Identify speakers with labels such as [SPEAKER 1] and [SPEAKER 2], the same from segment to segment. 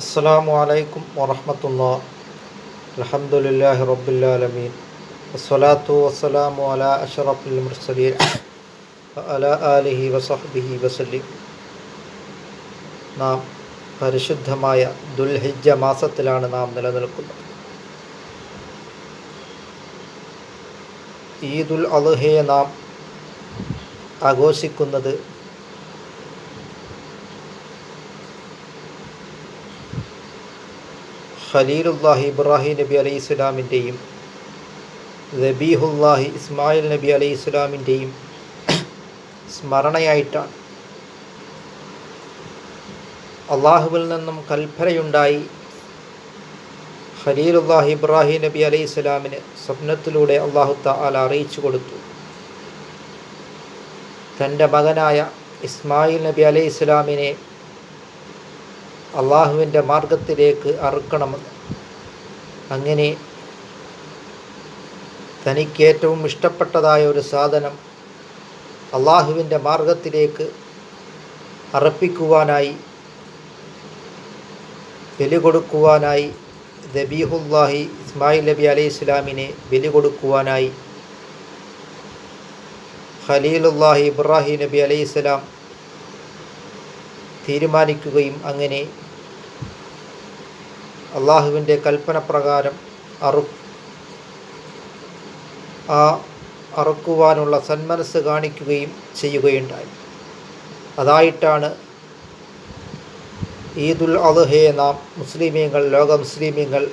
[SPEAKER 1] അസ്സലാമു അലൈക്കും വറഹമത്തുള്ള. അലഹമുല്ലാഹി റബ്ബുല്ലാലമീൻ വസ്സലാത്തു വസ്സലാമു അല അഷറഫുൽ മുർസലീൻ. അല ആലിഹി വസഹബിഹി വസലീം നാം പരിശുദ്ധമായ ദുൽഹിജ മാസത്തിലാണ് നാം നിലനിൽക്കുന്നത്. ഈദുൽ അലുഹയെ നാം ആഘോഷിക്കുന്നത് ഖലീലുല്ലാഹി ഇബ്രാഹിം നബി അലൈഹി ഇസ്ലാമിന്റെയും റബീഹുല്ലാഹി ഇസ്മായിൽ നബി അലൈഹി ഇസ്ലാമിന്റെയും സ്മരണയായിട്ടാണ്. അള്ളാഹുവിൽ നിന്നും കൽപ്പനയുണ്ടായി ഖലീലുല്ലാഹി ഇബ്രാഹിം നബി അലൈഹി ഇസ്ലാമിന് സ്വപ്നത്തിലൂടെ അള്ളാഹു താല അറിയിച്ചു കൊടുത്തു. തന്റെ മകനായ ഇസ്മായിൽ നബി അലൈഹി ഇസ്ലാമിനെ അള്ളാഹുവിന്റെ മാർഗത്തിലേക്ക് അറുക്കണമെന്ന് അങ്ങനെ തനിക്ക് ഏറ്റവും ഇഷ്ടപ്പെട്ടതായ ഒരു സാധനം അള്ളാഹുവിന്റെ മാർഗത്തിലേക്ക് അർപ്പിക്കുവാനായി ബലി കൊടുക്കുവാനായി ദബീഹുല്ലാഹി ഇസ്മായിൽ നബി അലൈഹി ഇസ്ലാമിനെ ബലി കൊടുക്കുവാനായി ഖലീലുല്ലാഹി ഇബ്രാഹിം നബി അലൈഹി ഇസ്ലാം തീരുമാനിക്കുകയും അങ്ങനെ അള്ളാഹുവിന്റെ കൽപ്പന പ്രകാരം അറു ആ അറുക്കുവാനുള്ള സന്മനസ് കാണിക്കുകയും ചെയ്യുകയുണ്ടായി. അതായിട്ടാണ് ഈദുൽ അദ്ഹയെ നാം മുസ്ലിമീങ്ങൾ ലോക മുസ്ലിമീങ്ങൾ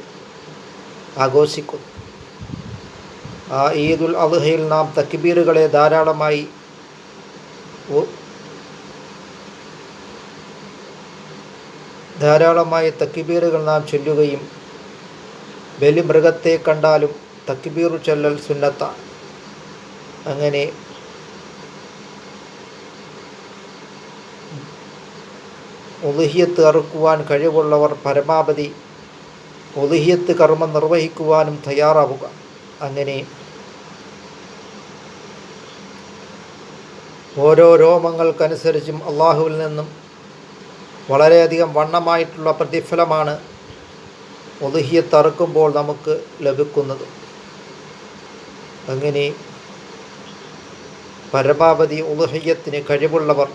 [SPEAKER 1] ആഘോഷിക്കുന്നു ആ ഈദുൽ അദ്ഹയിൽ നാം തക്ബീറുകളെ ധാരാളമായി ധാരാളമായി തക്കിബീറുകൾ നാം ചൊല്ലുകയും ബലിമൃഗത്തെ കണ്ടാലും തക്കിബീറു ചൊല്ലൽ സുന്നത്താണ് അങ്ങനെ ഒതുഹിയത്ത് അറുക്കുവാൻ കഴിവുള്ളവർ പരമാവധി ഒതുഹിയത്ത് കർമ്മം നിർവഹിക്കുവാനും തയ്യാറാവുക. അങ്ങനെ ഓരോ രോമങ്ങൾക്കനുസരിച്ചും അള്ളാഹുവിൽ നിന്നും വളരെയധികം വണ്ണമായിട്ടുള്ള പ്രതിഫലമാണ് ഒതുഹിയെ തറുക്കുമ്പോൾ നമുക്ക് ലഭിക്കുന്നത്. അങ്ങനെ പരമാവധി ഉദഹയ്യത്തിന് കഴിവുള്ളവർ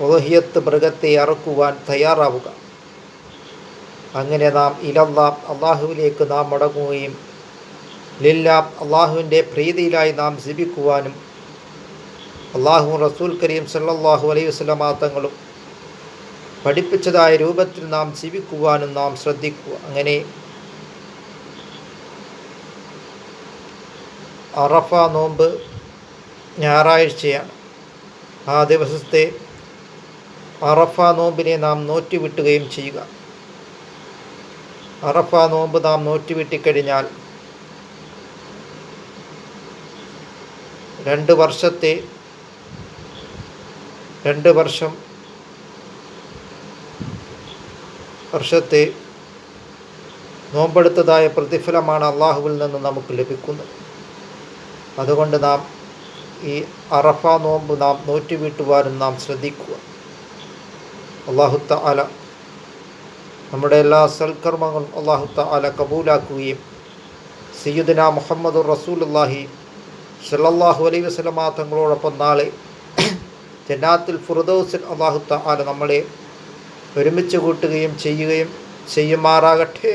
[SPEAKER 1] ഉദഹയ്യത്ത് മൃഗത്തെ അറുക്കുവാൻ തയ്യാറാവുക. അങ്ങനെ നാം ഇലല്ലാം അള്ളാഹുവിലേക്ക് നാം മടങ്ങുകയും ലില്ലാം അള്ളാഹുവിന്റെ പ്രീതിയിലായി നാം ജീവിക്കുവാനും അള്ളാഹു റസൂൽ കരീം സല്ലാഹു അലൈഹി വസ്ലമാ തങ്ങളും പഠിപ്പിച്ചതായ രൂപത്തിൽ നാം ജീവിക്കുവാനും നാം ശ്രദ്ധിക്കുക. അങ്ങനെ അറഫ നോമ്പ് ഞായറാഴ്ചയാണ്. ആ ദിവസത്തെ അറഫ നോമ്പിനെ നാം നോറ്റുവിട്ടുകയും ചെയ്യുക. അറഫ നോമ്പ് നാം നോറ്റുവിട്ടിക്കഴിഞ്ഞാൽ രണ്ട് വർഷത്തെ രണ്ട് വർഷം വർഷത്തെ നോമ്പെടുത്തതായ പ്രതിഫലമാണ് അള്ളാഹുവിൽ നിന്ന് നമുക്ക് ലഭിക്കുന്നത്. അതുകൊണ്ട് നാം ഈ അറഫ നോമ്പ് നാം നോറ്റുവീട്ടുവാനും നാം ശ്രദ്ധിക്കുക. അള്ളാഹുത്ത അല നമ്മുടെ എല്ലാ സൽക്കർമ്മങ്ങളും അള്ളാഹുത്ത അല കബൂലാക്കുകയും സയ്യുദിന മുഹമ്മദ് റസൂലുല്ലാഹി സല്ലാഹു അലൈ വസ്ലമാ തങ്ങളോടൊപ്പം നാളെ ജന്നാത്തിൽ ഫുറദോസിൽ അള്ളാഹുത്ത ആല നമ്മളെ ഒരുമിച്ച് കൂട്ടുകയും ചെയ്യുകയും ചെയ്യുമാറാകട്ടെ.